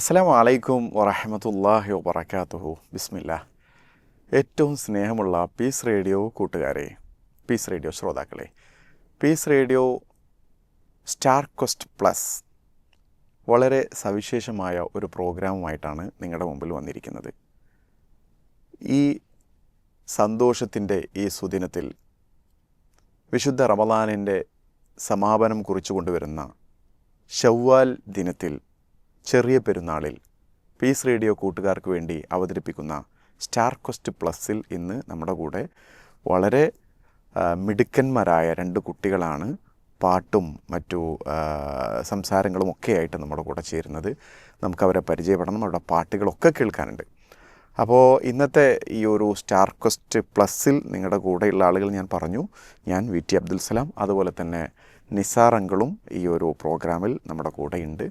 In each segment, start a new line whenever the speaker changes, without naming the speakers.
അസ്സാം അലൈക്കും വറഹമത്തല്ലാഹി വബർക്കാത്തുഹു ബിസ്മില്ല. ഏറ്റവും സ്നേഹമുള്ള പീസ് റേഡിയോ കൂട്ടുകാരെ പീസ് റേഡിയോ ശ്രോതാക്കളെ peace radio star quest plus വളരെ സവിശേഷമായ ഒരു പ്രോഗ്രാമുമായിട്ടാണ് നിങ്ങളുടെ മുമ്പിൽ വന്നിരിക്കുന്നത്. ഈ സന്തോഷത്തിന്റെ ഈ സുദിനത്തിൽ വിശുദ്ധ റമദാനിന്റെ സമാപനം കുറിച്ചു കൊണ്ടുവരുന്ന ഷവ്വാൽ ദിനത്തിൽ ചെറിയ പെരുന്നാളിൽ പീസ് റേഡിയോ കൂട്ടുകാർക്ക് വേണ്ടി അവതരിപ്പിക്കുന്ന സ്റ്റാർ ക്വസ്റ്റ് പ്ലസ്സിൽ ഇന്ന് നമ്മുടെ കൂടെ വളരെ മിടുക്കന്മാരായ രണ്ട് കുട്ടികളാണ് പാട്ടും മറ്റു സംസാരങ്ങളും ഒക്കെ ആയിട്ട് നമ്മുടെ കൂടെ ചേരുന്നത്. നമുക്കവരെ പരിചയപ്പെടണം. അവരുടെ പാട്ടുകളൊക്കെ കേൾക്കാനുണ്ട്. അപ്പോൾ ഇന്നത്തെ ഈ ഒരു സ്റ്റാർ ക്വസ്റ്റ് പ്ലസ്സിൽ നിങ്ങളുടെ കൂടെയുള്ള ആളുകൾ ഞാൻ പറഞ്ഞു. ഞാൻ വി ടി അബ്ദുൽ സലാം. അതുപോലെ തന്നെ നിസാർ ഈ ഒരു പ്രോഗ്രാമിൽ നമ്മുടെ കൂടെയുണ്ട്.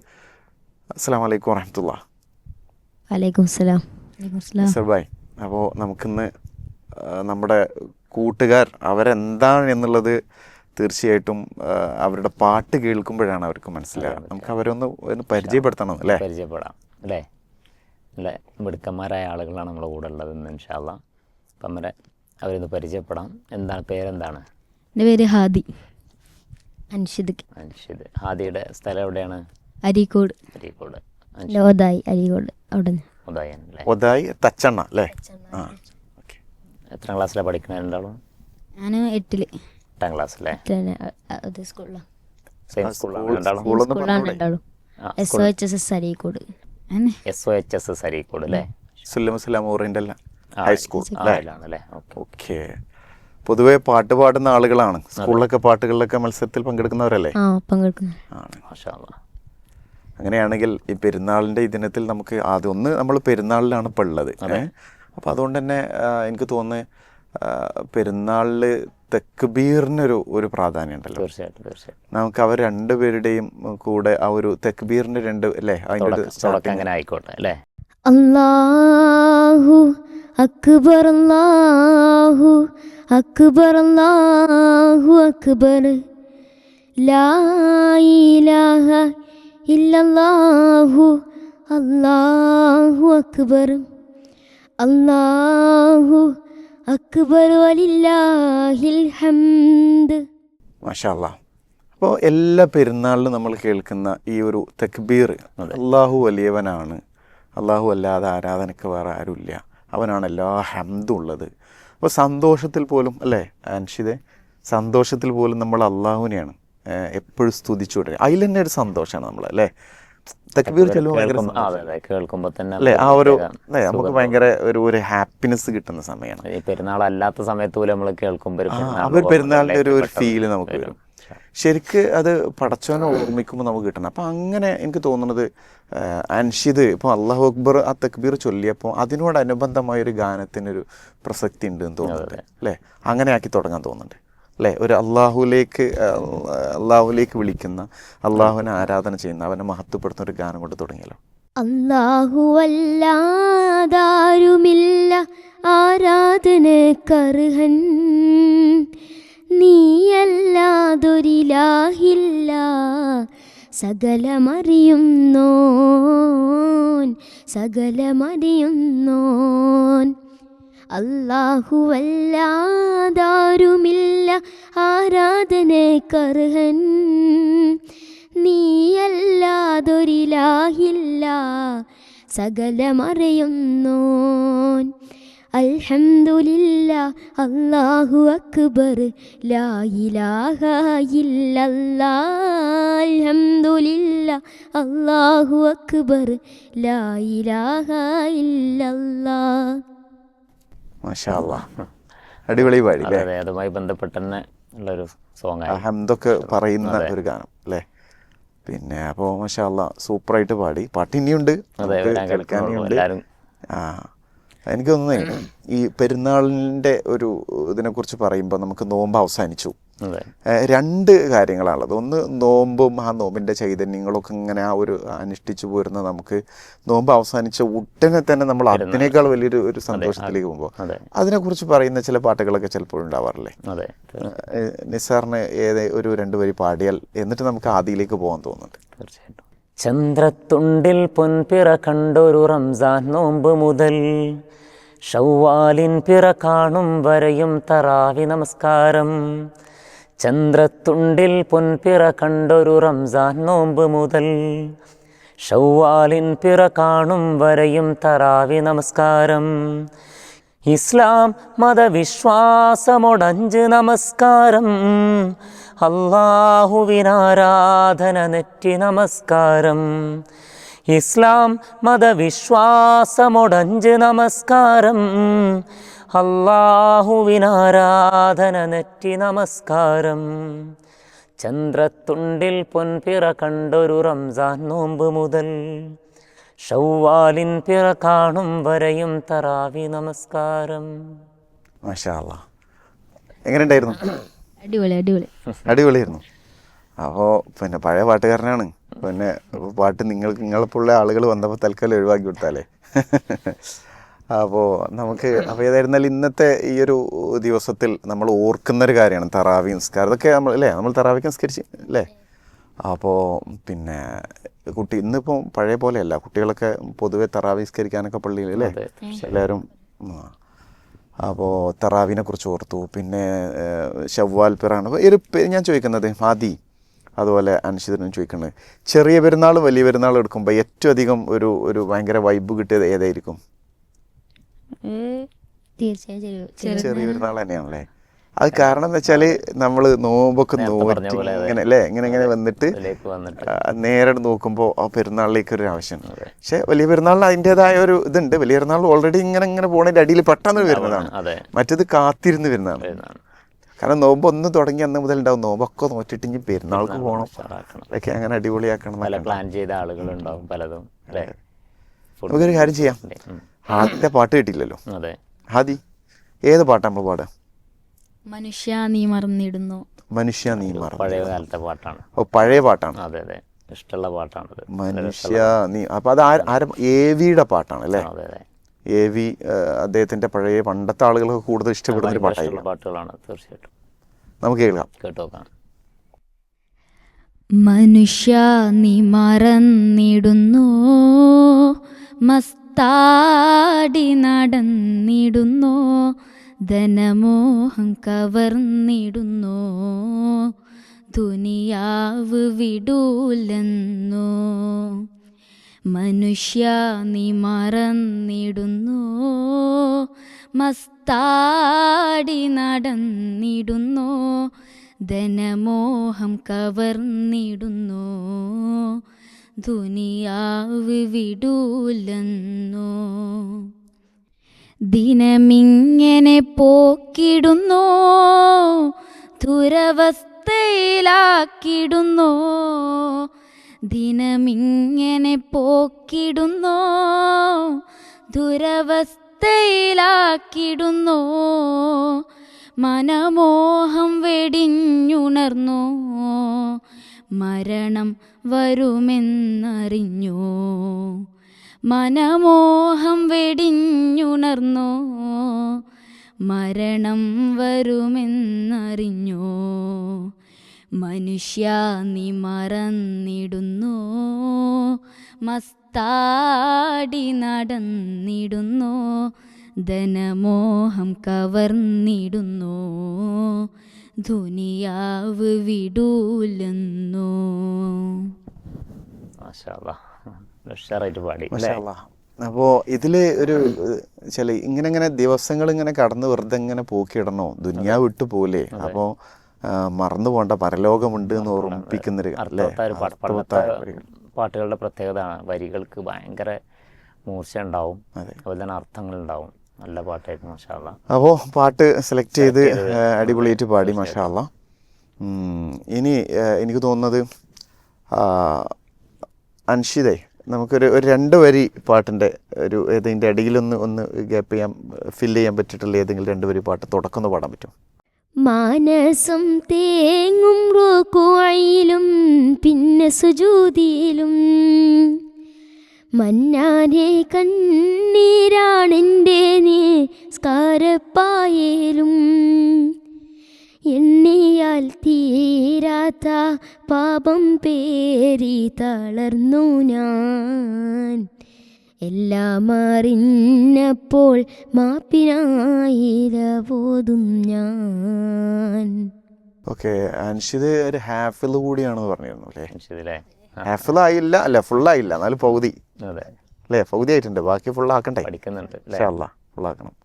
അസ്സാം വലൈക്കും വറഹമത്തുള്ള.
വലൈക്കും സലാം.
സർ ഭായ് അപ്പോൾ നമുക്കിന്ന് നമ്മുടെ കൂട്ടുകാർ അവരെന്താണ് എന്നുള്ളത് തീർച്ചയായിട്ടും അവരുടെ പാട്ട് കേൾക്കുമ്പോഴാണ് അവർക്ക് മനസ്സിലാകുക നമുക്ക് അവരൊന്ന് ഒന്ന് പരിചയപ്പെടുത്തണം അല്ലേ?
പരിചയപ്പെടാം. അല്ലേ? അല്ലേ? മിടുക്കന്മാരായ ആളുകളാണ് നമ്മുടെ കൂടെ ഉള്ളത് ഇൻഷാല്ല അപ്പം അവരെ അവരൊന്ന് പരിചയപ്പെടാം. എന്താണ് പേരെന്താണ്?
എന്റെ പേര് ഹാദി. അൻഷിദ്.
അൻഷിദ്. ഹാദിയുടെ സ്ഥലം എവിടെയാണ്?
അരീക്കോട്.
അരീക്കോട്.
ലോതായി അരീക്കോട്. അവിടെ
ഒതായി തച്ചണ്ണ അല്ലേ? ആ ഓക്കെ.
എത്രാം ക്ലാസ്സിലാണ് പഠിക്കുന്നത് രണ്ടാളും?
ഞാൻ എട്ടിൽ.
എട്ടാം
ക്ലാസ്സിലെ അത് സ്കൂളിലാണ്
സെയിം സ്കൂളിലാണ് രണ്ടാളും?
സ്കൂളൊന്ന്
സ്കൂളിലാണ്
പറഞ്ഞൂടെ?
രണ്ടാളും.
ആ,
S O H S S Areekode. അങ്ങനെ
S O H S S Areekode അല്ലേ?
സുല്ലം ഇസ്ലാം ഓറിയന്റൽ
ആ,
ഹൈസ്കൂൾ അല്ലേ?
അതിലാണ് ഓക്കെ.
ഓക്കെ. പൊതുവെ പാട്ട് പാടുന്ന ആളുകളാണ്. സ്കൂളിലൊക്കെ പാട്ടുകളിലൊക്കെ മത്സരത്തിൽ പങ്കെടുക്കുന്നവരല്ലേ?
ആ പങ്കെടുക്കുന്നു.
ആണ്.
മാഷാ അല്ലാ.
അങ്ങനെയാണെങ്കിൽ ഈ പെരുന്നാളിന്റെ ഈ ദിനത്തിൽ നമുക്ക് ആദ്യം ഒന്ന് നമ്മൾ പെരുന്നാളിലാണ് ഇപ്പോൾ ഉള്ളത്. അപ്പോൾ അതുകൊണ്ട് തന്നെ എനിക്ക് തോന്നുന്നത് പെരുന്നാളിൽ തെക്കുബീറിനൊരു ഒരു പ്രാധാന്യം ഉണ്ടല്ലോ.
തീർച്ചയായിട്ടും തീർച്ചയായിട്ടും.
നമുക്ക് അവർ രണ്ടുപേരുടെയും കൂടെ ആ ഒരു തെക്കുബീറിന്റെ രണ്ട് അല്ലേ
അതിന്റെ അങ്ങനെ ആയിക്കോട്ടെ അല്ലേ?
അല്ലാഹു അക്ബർ അല്ലാഹു അക്ബർ അല്ലാഹു അക്ബർ. ലാ ഇലാഹ ഇല്ലല്ലാഹു അല്ലാഹു അക്ബർ. അല്ലാഹു അക്ബർ വലില്ലാഹിൽ ഹംദ്.
മാഷാല്ല അപ്പോൾ എല്ലാ പെരുന്നാളിലും നമ്മൾ കേൾക്കുന്ന ഈ ഒരു തക്ബീർ അള്ളാഹു വലിയവനാണ്. അള്ളാഹു അല്ലാതെ ആരാധനയ്ക്ക് വേറെ ആരുമില്ല. അവനാണ് എല്ലാ ഹംദും ഉള്ളത്. അപ്പോൾ സന്തോഷത്തിൽ പോലും അല്ലേ അൻഷിതെ സന്തോഷത്തിൽ പോലും നമ്മൾ അള്ളാഹുവിനെയാണ് എപ്പോഴും സ്തുതിച്ചു കൊടുക്കുക അതിൽ തന്നെ ഒരു സന്തോഷമാണ് നമ്മൾ അല്ലേ? തക്ബീർ ചെല്ലുമ്പോൾ ഭയങ്കര
കേൾക്കുമ്പോൾ തന്നെ
അല്ലേ ആ ഒരു നമുക്ക് ഭയങ്കര ഒരു ഒരു ഹാപ്പിനെസ് കിട്ടുന്ന സമയമാണ്.
ഈ പെരുന്നാൾ അല്ലാത്ത സമയത്ത് പോലും നമ്മൾ കേൾക്കുമ്പോൾ
അവർ പെരുന്നാളിന്റെ ഒരു ഒരു ഫീൽ നമുക്ക് വരും. ശരിക്ക് അത് പടച്ചോനെ ഓർമ്മിക്കുമ്പോൾ നമുക്ക് കിട്ടണം. അപ്പം അങ്ങനെ എനിക്ക് തോന്നുന്നത് അൻഷിദ് ഇപ്പോൾ അള്ളാഹു അക്ബർ ആ തക്ബീർ ചൊല്ലിയപ്പോൾ അതിനോടനുബന്ധമായ ഒരു ഗാനത്തിനൊരു പ്രസക്തി ഉണ്ട് എന്ന് തോന്നുന്നുണ്ട് അല്ലേ? അങ്ങനെ ആക്കി തുടങ്ങാൻ തോന്നുന്നുണ്ട്. അല്ലേ? ഒരു അള്ളാഹുലേക്ക് അള്ളാഹുലേക്ക് വിളിക്കുന്ന അള്ളാഹുവിനെ ആരാധന ചെയ്യുന്ന അവനെ മഹത്വപ്പെടുത്തുന്ന ഒരു ഗാനം കൊണ്ട് തുടങ്ങിയല്ലോ.
അല്ലാഹുവല്ലാതാരുമില്ല ആരാധനക്കർഹൻ നീയല്ലാതൊരിലാഹില്ല സകലമറിയുന്നോൻ സകലമറിയുന്നോൻ. അല്ലാഹുവല്ലാതാരുമില്ല ആരാധനക്കർഹൻ. നീയല്ലാതൊരിലാഹില്ല സകലമറിയുന്നോൻ. അൽഹംദുലില്ല അല്ലാഹു അക്ബർ. ലാ ഇലാഹ ഇല്ലല്ലാ അല്ലാഹു അക്ബർ. ലാ ഇലാഹ ഇല്ലല്ലാ
അടിപൊളി പാടി
അതെ അതെ അതുമായി ബന്ധപ്പെട്ട് തന്നെ ഉള്ളൊരു സോങ് ആയി
പറയുന്ന ഒരു ഗാനം അല്ലേ? പിന്നെ അപ്പോൾ മഷാല്ല സൂപ്പർ ആയിട്ട് പാടി. പാട്ട് ഇനിയുണ്ട്. കേൾക്കാനുണ്ട്. ആ എനിക്ക് തോന്നുന്നേ ഈ പെരുന്നാളിന്റെ ഒരു ഇതിനെക്കുറിച്ച് പറയുമ്പോൾ നമുക്ക് നോമ്പ് അവസാനിച്ചു. രണ്ട് കാര്യങ്ങളാണുള്ളത്. ഒന്ന് നോമ്പും ആ നോമ്പിന്റെ ചൈതന്യങ്ങളൊക്കെ ഇങ്ങനെ ആ ഒരു അനുഷ്ഠിച്ചു പോരുന്ന നമുക്ക് നോമ്പ് അവസാനിച്ച ഉടനെ തന്നെ നമ്മൾ അതിനേക്കാൾ വലിയൊരു ഒരു സന്തോഷത്തിലേക്ക് പോകുമ്പോൾ അതിനെക്കുറിച്ച് പറയുന്ന ചില പാട്ടുകളൊക്കെ ചിലപ്പോൾ ഉണ്ടാവാറില്ലേ? നിസാറിന് ഏത് ഒരു രണ്ട് വരി പാടിയാൽ എന്നിട്ട് നമുക്ക് ആദിയിലേക്ക് പോകാൻ തോന്നുന്നുണ്ട്.
തീർച്ചയായിട്ടും. ചന്ദ്രത്തുണ്ടിൽ പൊൻപിറ കണ്ടൊരു റംസാൻ നോമ്പ് മുതൽ ഷൗവാലിൻ പിറ കാണും വരെയും തറാവി നമസ്കാരം. ചന്ദ്രത്തുണ്ടിൽ പൊൻപിറ കണ്ടൊരു റംസാൻ നോമ്പ് മുതൽ ഷൗവാലിൻ പിറ കാണും വരെയും തറാവി നമസ്കാരം. ഇസ്ലാം മതവിശ്വാസമൊടഞ്ച് നമസ്കാരം. അള്ളാഹുവിനാരാധന നെറ്റി നമസ്കാരം. ഇസ്ലാം മതവിശ്വാസമൊടഞ്ച് നമസ്കാരം. അള്ളാഹുവിനാരാധന നെറ്റി നമസ്കാരം. ചന്ദ്രത്തുണ്ടിൽ പൊൻപിറ കണ്ടൊരു റംസാൻ നോമ്പ് മുതൽ ഷൗവാലിൻ പിറ കാണും വരെയും തറാവി നമസ്കാരം.
എങ്ങനെയുണ്ടായിരുന്നു?
അടിപൊളി അടിപൊളി.
അടിപൊളിയായിരുന്നു. അപ്പോൾ പിന്നെ പഴയ പാട്ടുകാരനാണ്. പിന്നെ പാട്ട് നിങ്ങൾക്ക് നിങ്ങളെപ്പോലുള്ള ആളുകൾ വന്നപ്പോൾ തൽക്കാലം ഒഴിവാക്കി കൊടുത്താലേ. അപ്പോൾ നമുക്ക് അപ്പോൾ ഏതായിരുന്നാൽ ഇന്നത്തെ ഈ ഒരു ദിവസത്തിൽ നമ്മൾ ഓർക്കുന്ന ഒരു കാര്യമാണ് തറാവി നിസ്കാരം. അതൊക്കെ നമ്മൾ അല്ലേ? നമ്മൾ തറാവിക്ക് നിസ്കരിച്ച് അല്ലേ? അപ്പോൾ പിന്നെ കുട്ടി ഇന്നിപ്പോൾ പഴയ പോലെയല്ല. കുട്ടികളൊക്കെ പൊതുവെ തറാവി നിസ്കരിക്കാനൊക്കെ പള്ളിയിൽ അല്ലേ? എല്ലാവരും അപ്പോ അപ്പോൾ തറാവിനെ കുറിച്ച് ഓർത്തു. പിന്നെ ഷവ്വാൽ പിറാണ് അപ്പോൾ ഒരു ഞാൻ ചോദിക്കുന്നത് ആദി അതുപോലെ അൻഷിതനും ചോദിക്കുന്നത് ചെറിയ പെരുന്നാളും വലിയ പെരുന്നാളും എടുക്കുമ്പോൾ ഏറ്റവും അധികം ഒരു ഒരു ഭയങ്കര വൈബ് കിട്ടിയത് ഏതായിരിക്കും?
തീർച്ചയായും ചെറിയ
ചെറിയ പെരുന്നാൾ തന്നെയാണല്ലേ അത് കാരണം എന്താ വെച്ചാൽ നമ്മൾ നോമ്പൊക്കെ
നോക്കി
നോറ്റ് ഇങ്ങനെ അല്ലേ? ഇങ്ങനെ ഇങ്ങനെ വന്നിട്ട് നേരെ നോക്കുമ്പോൾ ആ പെരുന്നാളിലേക്ക് ഒരു ആവശ്യം. പക്ഷെ വലിയ പെരുന്നാളിന് അതിന്റെതായ ഒരു ഇതുണ്ട്. വലിയ പെരുന്നാൾ ഓൾറെഡി ഇങ്ങനെ ഇങ്ങനെ പോണതിന്റെ അടിയിൽ പെട്ടെന്ന് വരുന്നതാണ്. മറ്റത് കാത്തിരുന്ന് വരുന്നതാണ്. കാരണം നോമ്പ് ഒന്ന് തുടങ്ങി അന്ന് മുതൽ ഉണ്ടാവും. നോമ്പൊക്കെ നോറ്റിട്ട് ഇനി പെരുന്നാൾക്ക് പോകണം അതൊക്കെ അങ്ങനെ അടിപൊളിയാക്കണം
പല പ്ലാൻ ചെയ്ത ആളുകളുണ്ടാവും പലതും
നമുക്കൊരു കാര്യം ചെയ്യാം. ആദ്യത്തെ പാട്ട് കിട്ടിയില്ലല്ലോ.
അതെ.
ഹാദി ഏത് പാട്ടാ നമ്മൾ പാടുക?
മനുഷ്യ നീ മറന്നിടുന്നു.
മനുഷ്യ നീ
പഴയ കാലത്തെ പാട്ടാണ്.
ഓ പഴയ പാട്ടാണ്.
അതെ അതെ. ഇഷ്ടമുള്ള പാട്ടാണ്
മനുഷ്യ നീ അപ്പൊ അത് ആരും എ വിയുടെ പാട്ടാണ് അല്ലേ?
അതെ അതെ.
എ വി അദ്ദേഹത്തിന്റെ പഴയ പണ്ടത്തെ ആളുകൾക്ക് കൂടുതൽ ഇഷ്ടപ്പെടുന്ന ഒരു
പാട്ടാണ്
പാട്ടായിരുന്നു
പാട്ടുകളാണ് തീർച്ചയായിട്ടും.
നമുക്ക് കേൾക്കാം.
കേട്ടോക്കാം
മനുഷ്യ നീ മറന്നിടുന്നു. മസ്താടി നടന്നിടുന്നു. ധനമോഹം കവർന്നിടുന്നു. ദുനിയാവ് വിടൂലെന്നു. മനുഷ്യ നീ മറന്നിടുന്നു. മസ്താടി നടന്നിടുന്നു. ധനമോഹം കവർന്നിടുന്നു. ദുനിയാവ് വിടൂലെന്നു. ദിനമിങ്ങനെ പോക്കിടുന്നു ദുരവസ്ഥയിലാക്കിടുന്നു. ദിനമിങ്ങനെ പോക്കിടുന്നു ദുരവസ്ഥയിലാക്കിടുന്നു. മനമോഹം വെടിഞ്ഞുണർന്നു മരണം വരുമെന്നറിഞ്ഞു. മനമോഹം വെടിഞ്ഞുണർന്നു. മരണം വരുമെന്നറിഞ്ഞു. മനുഷ്യ നീ മറന്നിടുന്നു. മസ്താടി നടന്നിടുന്നു. ധനമോഹം കവർന്നിടുന്നു. ദുനിയാവ് വിടൂലെന്നു
മാഷാ അല്ലാ. ഉഷാറായിട്ട് പാടി അല്ലേ
മാഷാ അപ്പോൾ ഇതിൽ ഒരു ചില ഇങ്ങനെ ഇങ്ങനെ ദിവസങ്ങൾ ഇങ്ങനെ കടന്ന് വെറുതെ ഇങ്ങനെ പോക്കിയിടണോ ദുനിയാ വിട്ടു പോലെ അപ്പോൾ മറന്നു പോണ്ട പരലോകമുണ്ട് എന്ന് ഓർമ്മിപ്പിക്കുന്നൊരു
പാട്ടുകളുടെ പ്രത്യേകത വരികൾക്ക് ഭയങ്കര മൂർച്ച ഉണ്ടാവും.
അതെ.
അതുപോലെ തന്നെ അർത്ഥങ്ങളുണ്ടാവും നല്ല പാട്ടായിരുന്നു മാഷാല്ല
അപ്പോൾ പാട്ട് സെലക്ട് ചെയ്ത് അടിപൊളിയായിട്ട് പാടി മഷാള ഇനി എനിക്ക് തോന്നുന്നത് അൻഷിതേ നമുക്കൊരു ഒരു രണ്ട് വരി പാട്ടിന്റെ ഒരു ഏതെങ്കിലും അടിയിലൊന്ന് ഒന്ന് ഗ്യാപ്പ് ചെയ്യാൻ ഫില്ല് ചെയ്യാൻ പറ്റിയിട്ടുള്ള ഏതെങ്കിലും രണ്ട് വരി പാട്ട് തുടക്കം പാടാൻ പറ്റും
മാനസം തേങ്ങും റുക്കുവയിലും പിന്നെ സുജൂതിയിലും. മന്നാനെ കണ്ണീരാണെന്റെ നിസ്കാരപ്പായേലും എണ്ണിയാൽ തീരാത്ത പാപം പേരി തളർന്നു ഞാൻ. എല്ലാം അറിഞ്ഞപ്പോൾ മാപ്പിനായിരവോതും ഞാൻ.
ഓക്കെ അൻഷിത് ഒരു ഹാഫിൽ കൂടിയാണെന്ന് പറഞ്ഞിരുന്നു അല്ലേ? ആയില്ല അല്ല ഫുള്ളായില്ല എന്നാലും പകുതി.
അതെ.
അല്ലേ? പകുതി ആയിട്ടുണ്ട് ബാക്കി ഫുള്ളാക്കണ്ടേ
പഠിക്കുന്നുണ്ട്
ഫുള്ളാക്കണം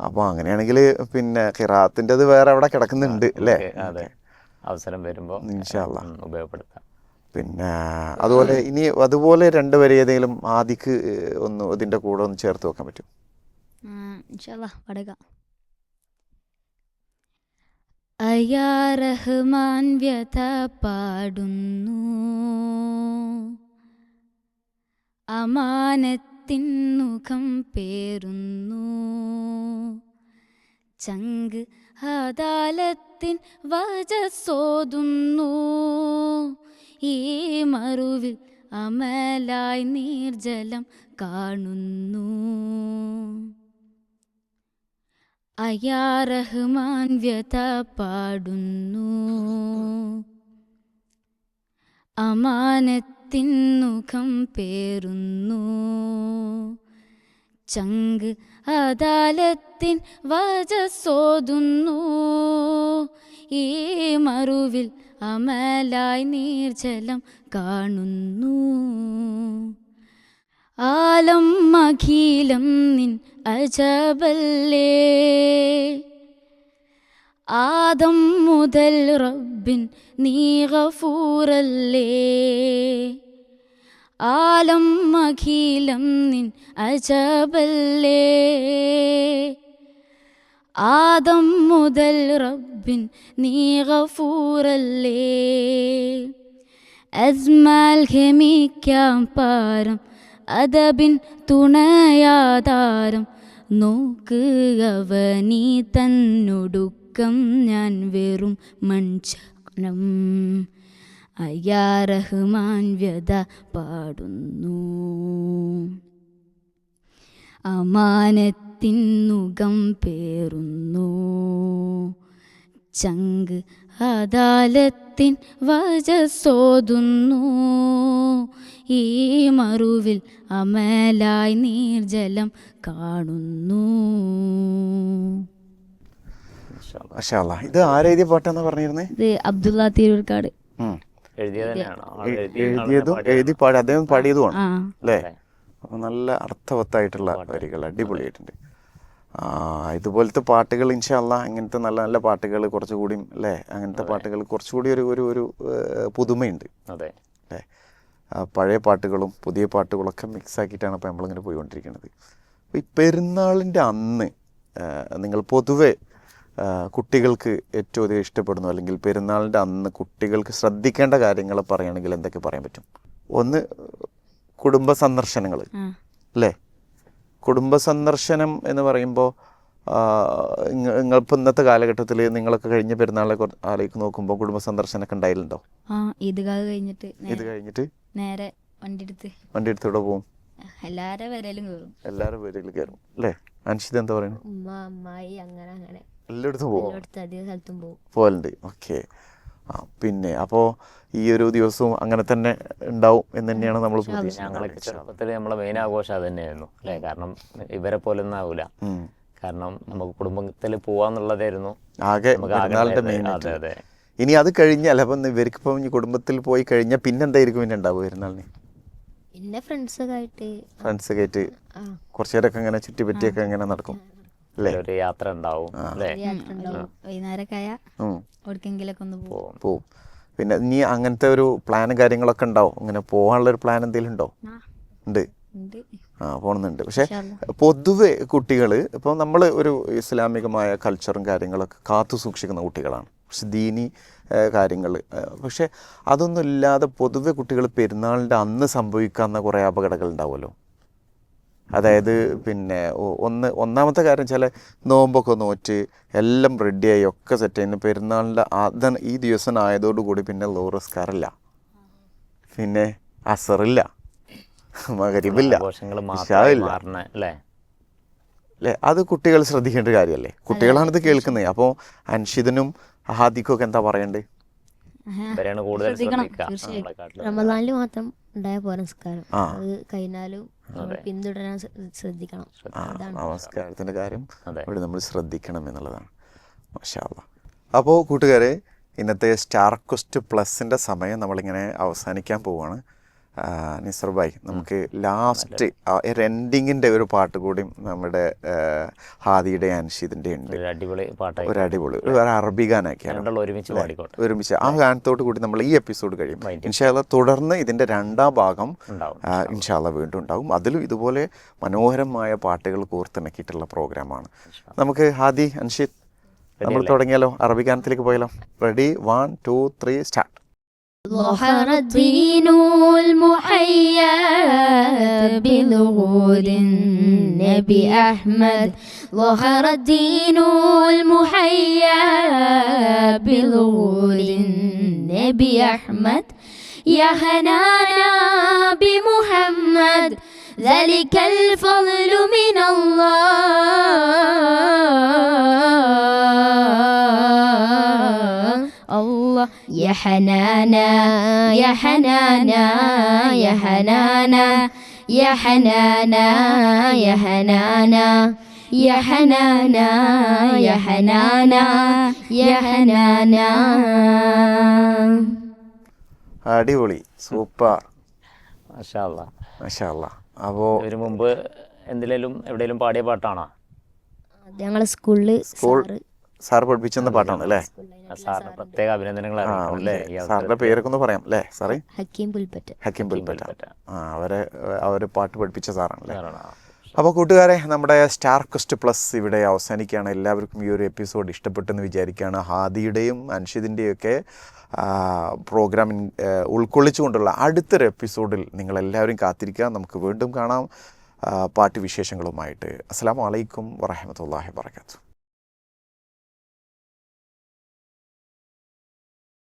അപ്പോൾ അങ്ങനെയാണെങ്കിൽ പിന്നെ ഖിറാത്തിന്റെത് വേറെ അവിടെ കിടക്കുന്നുണ്ട് അല്ലേ?
അതെ. അവസരം വരുമ്പോൾ
ഇൻഷാല്ലാ.
ഉപയോഗപ്പെടുത്താം.
പിന്നെ അതുപോലെ ഇനി അതുപോലെ രണ്ടുപേരെ ഏതെങ്കിലും ആദിക്ക് ഒന്ന് ഇതിന്റെ കൂടെ ഒന്ന് ചേർത്ത് വെക്കാൻ പറ്റും
പടക. അയാ റഹ്മാൻ വ്യഥ പാടുന്നു. അമാനത്തിൻ മുഖം പേരുന്നു ചങ്ക് അദാലത്തിൻ വജസോതുന്നു ഈ മറുവിൽ അമലായി നീർജലം കാണുന്നു. അയാ റഹ്മാൻ വ്യത പാടുന്നു. അമാനത്തിൻ മുഖം പേറുന്നു. ചങ്ക് അദാലത്തിൻ വജസോതുന്നു ഈ മറുവിൽ അമലായി നീർജലം കാണുന്നു. ആലം മഖീലം നിൻ അജബല്ലേ. ആദം മുതൽ റബ്ബിൻ നീ ഗഫൂറല്ലേ. ആലം അഖിലം നിൻ അജബല്ലേ ആദം മുതൽ റബ്ബിൻ നീ ഗഫൂറല്ലേ. അസ്മാൽ ഖമിക്കാം പാരം അദബിൻ തുണയാതാരം. നോക്കുകവ നീ തന്നൊടുക്കം ഞാൻ വെറും മൺചനം അയ്യാ റഹ്മാൻ വ്യത പാടുന്നു അമാനത്തിന്നുഖം പേറുന്നു. ചങ്ക് അദാലത്തിൻ വജസോതുന്നു ഈ മറുവിൽ അമലായി നീർജലം കാണുന്നു.
ഇത് ആരെഴുതിയ പാട്ടാന്ന് പറഞ്ഞിരുന്നേ?
ഇത് അബ്ദുള്ള തിരൂർക്കാട്.
എഴുതിയത് എഴുതി-
എഴുതിയതും എഴുതി പാടി അദ്ദേഹം പാടിയതുമാണ് അല്ലേ? അപ്പോൾ നല്ല അർത്ഥവത്തായിട്ടുള്ള വരികൾ അടിപൊളിയായിട്ടുണ്ട് ആ ഇതുപോലത്തെ പാട്ടുകൾ ഇൻഷല്ല അങ്ങനത്തെ നല്ല നല്ല പാട്ടുകൾ കുറച്ചുകൂടി അല്ലേ? അങ്ങനത്തെ പാട്ടുകൾ കുറച്ചുകൂടി ഒരു ഒരു ഒരു പുതുമയുണ്ട്.
അതെ.
അല്ലേ? പഴയ പാട്ടുകളും പുതിയ പാട്ടുകളൊക്കെ മിക്സ് ആക്കിയിട്ടാണ് ഇപ്പോൾ നമ്മളിങ്ങനെ പോയിക്കൊണ്ടിരിക്കുന്നത്. അപ്പോൾ ഈ പെരുന്നാളിന്റെ അന്ന് നിങ്ങൾ പൊതുവെ കുട്ടികൾക്ക് ഏറ്റവും അധികം ഇഷ്ടപ്പെടുന്നു. അല്ലെങ്കിൽ പെരുന്നാളിന്റെ അന്ന് കുട്ടികൾക്ക് ശ്രദ്ധിക്കേണ്ട കാര്യങ്ങൾ പറയുകയാണെങ്കിൽ എന്തൊക്കെ പറയാൻ പറ്റും? ഒന്ന് കുടുംബ സന്ദർശനങ്ങൾ. അല്ലേ? കുടുംബ സന്ദർശനം എന്ന് പറയുമ്പോൾ നിങ്ങൾ ഇപ്പം ഇന്നത്തെ കാലഘട്ടത്തിൽ നിങ്ങളൊക്കെ കഴിഞ്ഞ പെരുന്നാളെ കുറിച്ച് ആലോചിച്ച് നോക്കുമ്പോൾ കുടുംബ സന്ദർശനമൊക്കെ
ഉണ്ടായിട്ടുണ്ടോ ഈദ്ഗാഹ് കഴിഞ്ഞിട്ട്
ഇത് കഴിഞ്ഞിട്ട്?
നേരെ വണ്ടി എടുത്ത്
വണ്ടി പോകും
കയറും
അല്ലേ? അൻഷിത് എന്താ പറയുന്നത്
ഉമ്മ അമ്മായി അങ്ങനെ അങ്ങനെ.
എല്ലായിടത്തും പോകും. പോകലുണ്ട് ഓക്കെ. ആ പിന്നെ അപ്പോൾ ഈ ഒരു ദിവസവും അങ്ങനെ തന്നെ ഉണ്ടാവും എന്ന് തന്നെയാണ് നമ്മൾ
ഞങ്ങളൊക്കെ ചെറുപ്പത്തിൽ നമ്മളെ മെയിൻ ആഘോഷം അത് തന്നെയായിരുന്നു അല്ലേ? കാരണം ഇവരെ പോലെ ഒന്നും ആവൂല കാരണം നമുക്ക് കുടുംബത്തിൽ പോവാന്നുള്ളതായിരുന്നു.
ആകെ
അതെ അതെ.
ഇനി അത് കഴിഞ്ഞാൽ അപ്പം ഇവർക്ക് ഇപ്പം ഈ കുടുംബത്തിൽ പോയി കഴിഞ്ഞാൽ പിന്നെന്തായിരിക്കും പിന്നെ ഉണ്ടാവും പെരുന്നാളിന്?
പിന്നെ ഫ്രണ്ട്സൊക്കെ ആയിട്ട്
ഫ്രണ്ട്സ് ആയിട്ട്
കുറച്ചേരൊക്കെ
കുറച്ച് ഇങ്ങനെ ചുറ്റിപ്പറ്റിയൊക്കെ ഇങ്ങനെ നടക്കും.
ഒരു യാത്ര ഉണ്ടാവും അല്ലേ
യാത്ര ഉണ്ടാവും വൈകുന്നേരമൊക്കെ ആയാൽ
ഉം.
എവിടേക്കെങ്കിലൊക്കെ ഒന്ന് പോകും
പോവും.
പോവും. പിന്നെ നീ അങ്ങനത്തെ ഒരു പ്ലാനും കാര്യങ്ങളൊക്കെ ഉണ്ടാവും ഇങ്ങനെ പോകാനുള്ള ഒരു പ്ലാൻ എന്തെങ്കിലും ഉണ്ടോ. ഉണ്ട്.
ഉണ്ട്
ആ പോകണമെന്നുണ്ട് പക്ഷെ. പൊതുവെ കുട്ടികൾ ഇപ്പോൾ നമ്മൾ ഒരു ഇസ്ലാമികമായ കൾച്ചറും കാര്യങ്ങളൊക്കെ കാത്തു സൂക്ഷിക്കുന്ന കുട്ടികളാണ്. പക്ഷെ ദീനി കാര്യങ്ങൾ പക്ഷെ അതൊന്നും ഇല്ലാതെ പൊതുവെ കുട്ടികൾ പെരുന്നാളിന്റെ അന്ന് സംഭവിക്കാവുന്ന കുറേ അപകടങ്ങൾ ഉണ്ടാവുമല്ലോ അതായത് പിന്നെ ഒന്ന് ഒന്നാമത്തെ കാര്യം വെച്ചാൽ നോമ്പൊക്കെ നോറ്റ് എല്ലാം റെഡിയായി ഒക്കെ സെറ്റ് ചെയ്യുന്നു പെരുന്നാളിന്റെ അത് ഈ ദിവസം ആയതോടുകൂടി പിന്നെ ലോറസ്കാറില്ല പിന്നെ അസറില്ല. മകരിബില്ല
മാറണ അല്ലേ?
അത് കുട്ടികൾ ശ്രദ്ധിക്കേണ്ട കാര്യമല്ലേ? കുട്ടികളാണിത് ഇത് കേൾക്കുന്നത്. അപ്പോൾ അൻഷിതനും ഹാദിക്കും ഒക്കെ എന്താ പറയണ്ടേ
കൂടുതൽ
റമദാനിൽ മാത്രം ഉണ്ടായ
പോരസ്കാരം.
അത് കഴിഞ്ഞാലും. പിന്തുടരാൻ ശ്രദ്ധിക്കണം.
നമസ്കാരത്തിന്റെ കാര്യം. ഇവിടെ നമ്മൾ ശ്രദ്ധിക്കണം എന്നുള്ളതാണ്. അപ്പോൾ കൂട്ടുകാരെ ഇന്നത്തെ സ്റ്റാർ ക്വസ്റ്റ് പ്ലസിന്റെ സമയം നമ്മളിങ്ങനെ അവസാനിക്കാൻ പോവുകയാണ് നിസർ ഭായ് നമുക്ക് ലാസ്റ്റ് ഒരു എൻഡിങ്ങിന്റെ ഒരു പാട്ട് കൂടി നമ്മുടെ ഹാദിയുടെ അൻഷീദിന്റെ ഉണ്ട്.
ഒരു അടിപൊളി
ഒരു അടിപൊളി ഒരു അറബി ഗാനൊക്കെയാണ്
ഒരുമിച്ച്
ഒരുമിച്ച്. ആ ഗാനത്തോട് കൂടി നമ്മൾ ഈ എപ്പിസോഡ് കഴിയും. ഇൻഷാല്ല തുടർന്ന് ഇതിന്റെ രണ്ടാം ഭാഗം ഇൻഷാല്ല വീണ്ടും ഉണ്ടാകും അതിലും ഇതുപോലെ മനോഹരമായ പാട്ടുകൾ കോർത്തിണക്കിയിട്ടുള്ള പ്രോഗ്രാമാണ്. നമുക്ക് ഹാദി അൻഷിത് നമ്മൾ തുടങ്ങിയാലോ? അറബി ഗാനത്തിലേക്ക് പോയാലോ? Ready one two three start
ظهر الدين المحيا بظهور النبي أحمد. ظهر الدين المحيا بظهور النبي أحمد. يا هنانا بمحمد ذلك الفضل من الله. ഹനാന യ ഹനാന യ ഹനാന യ ഹനാന യ ഹനാന യ ഹനാന യ ഹനാന യ ഹനാന.
അടിപൊളി സൂപ്പർ. അപ്പോ
ഇതിനു മുമ്പ് എന്തിലും എവിടെയെങ്കിലും പാടിയ പാട്ടാണോ?
ഞങ്ങളെ സ്കൂളിൽ
സ്കൂൾ സാർ പഠിപ്പിച്ചെന്ന പാട്ടാണ് അല്ലേ?
സാറിന് പ്രത്യേക അഭിനന്ദനങ്ങൾ
സാറിന്റെ പേരൊക്കെ ഒന്ന് പറയാം അല്ലേ? സാറേ?
ഹക്കീം പുൽപ്പറ്റ.
ഹക്കീം പുൽപ്പറ്റ. ആ അവരെ അവർ പാട്ട് പഠിപ്പിച്ച
സാറാണ് അല്ലേ?
അപ്പോൾ കൂട്ടുകാരെ നമ്മുടെ സ്റ്റാർ ക്വസ്റ്റ് പ്ലസ് ഇവിടെ അവസാനിക്കുകയാണ്. എല്ലാവർക്കും ഈ ഒരു എപ്പിസോഡ് ഇഷ്ടപ്പെട്ടെന്ന് വിചാരിക്കുകയാണ്. ഹാദിയുടെയും അൻഷിദിന്റെയും ഒക്കെ പ്രോഗ്രാമിൻ ഉൾക്കൊള്ളിച്ചുകൊണ്ടുള്ള അടുത്തൊരു എപ്പിസോഡിൽ നിങ്ങളെല്ലാവരും കാത്തിരിക്കുക. നമുക്ക് വീണ്ടും കാണാം. പാട്ട് വിശേഷങ്ങളുമായിട്ട്. അസ്സാം വലൈക്കും വറഹമത്തല്ലാഹി വർക്കാത്തു